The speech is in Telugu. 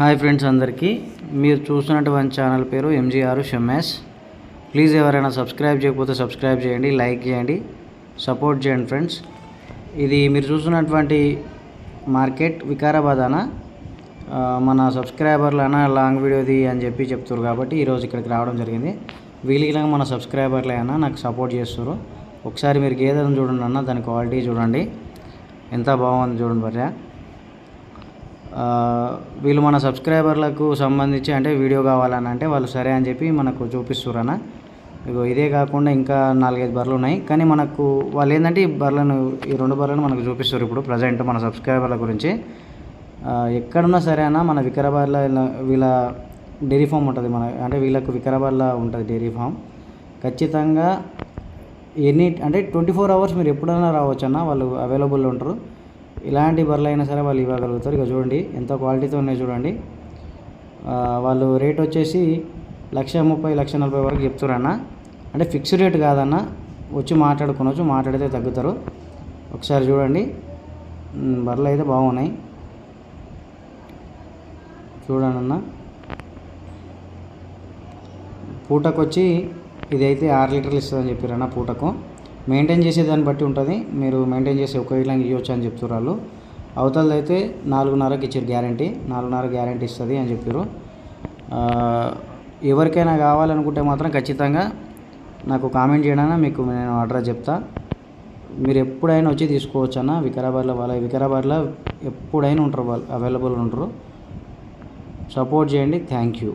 హాయ్ ఫ్రెండ్స్ అందరికీ. మీరు చూస్తున్నటువంటి ఛానల్ పేరు ఎంజీఆర్ షమ్యాస్ ప్లీజ్ ఎవరైనా సబ్స్క్రైబ్ చేయకపోతే సబ్స్క్రైబ్ చేయండి లైక్ చేయండి సపోర్ట్ చేయండి ఫ్రెండ్స్. ఇది మీరు చూస్తున్నటువంటి మార్కెట్ వికారాబాద్ అన్న మన సబ్స్క్రైబర్లు అన్న లాంగ్ వీడియోది అని చెప్పి చెప్తారు కాబట్టి ఈరోజు ఇక్కడికి రావడం జరిగింది. వీలుగా మన సబ్స్క్రైబర్లు అయినా నాకు సపోర్ట్ చేస్తారు ఒకసారి మీరు గేదెలను చూడండి అన్న దాని క్వాలిటీ చూడండి. ఎంత బాగుంది చూడండి భార్య వీళ్ళు మన సబ్స్క్రైబర్లకు సంబంధించి అంటే వీడియో కావాలని అంటే వాళ్ళు సరే అని చెప్పి మనకు చూపిస్తురన్న ఇగో ఇదే కాకుండా ఇంకా నాలుగైదు బర్రెలు ఉన్నాయి. కానీ మనకు వాళ్ళు ఏంటంటే ఈ బర్రెలను ఈ రెండు బర్రెలను మనకు చూపిస్తారు ఇప్పుడు ప్రజెంట్ మన సబ్స్క్రైబర్ల గురించి. ఎక్కడున్నా సరే అన్న మన వికారాబాద్లో వీళ్ళ డైరీ ఫామ్ ఉంటుంది మన అంటే వీళ్ళకు వికారాబాద్లో ఉంటుంది డైరీ ఫామ్. ఖచ్చితంగా ఎనీ అంటే ట్వంటీ ఫోర్ అవర్స్ మీరు ఎప్పుడైనా రావచ్చు అన్న వాళ్ళు అవైలబుల్ ఉంటారు. ఇలాంటి బర్రెలు అయినా సరే వాళ్ళు ఇవ్వగలుగుతారు. ఇక చూడండి ఎంత క్వాలిటీతో ఉన్నాయి చూడండి. వాళ్ళు రేట్ వచ్చేసి లక్ష ముప్పై లక్ష నలభై వరకు చెప్తారన్న అంటే ఫిక్స్ రేట్ కాదన్న వచ్చి మాట్లాడుకోవచ్చు మాట్లాడితే తగ్గుతారు. ఒకసారి చూడండి. బర్రెలు అయితే బాగున్నాయి. చూడండి అన్న పూటకు వచ్చి ఇదైతే ఆరు లీటర్లు ఇస్తుందని చెప్పారన్న పూటకు. మెయింటైన్ చేసే దాన్ని బట్టి ఉంటుంది. మీరు మెయింటైన్ చేసి ఒక ఇట్లా ఇవ్వచ్చు అని చెప్తారు వాళ్ళు. అవతలది అయితే నాలుగున్నరకి ఇచ్చారు గ్యారంటీ. నాలుగున్నర గ్యారంటీ ఇస్తుంది అని చెప్పారు ఎవరికైనా కావాలనుకుంటే మాత్రం ఖచ్చితంగా నాకు కామెంట్ చేయడానికి మీకు నేను అడ్రస్ చెప్తా. మీరు ఎప్పుడైనా వచ్చి తీసుకోవచ్చు అన్న వికారాబాద్లో వాళ్ళ వికారాబాద్లో ఎప్పుడైనా ఉంటారు వాళ్ళు అవైలబుల్ ఉంటారు. సపోర్ట్ చేయండి. Thank you.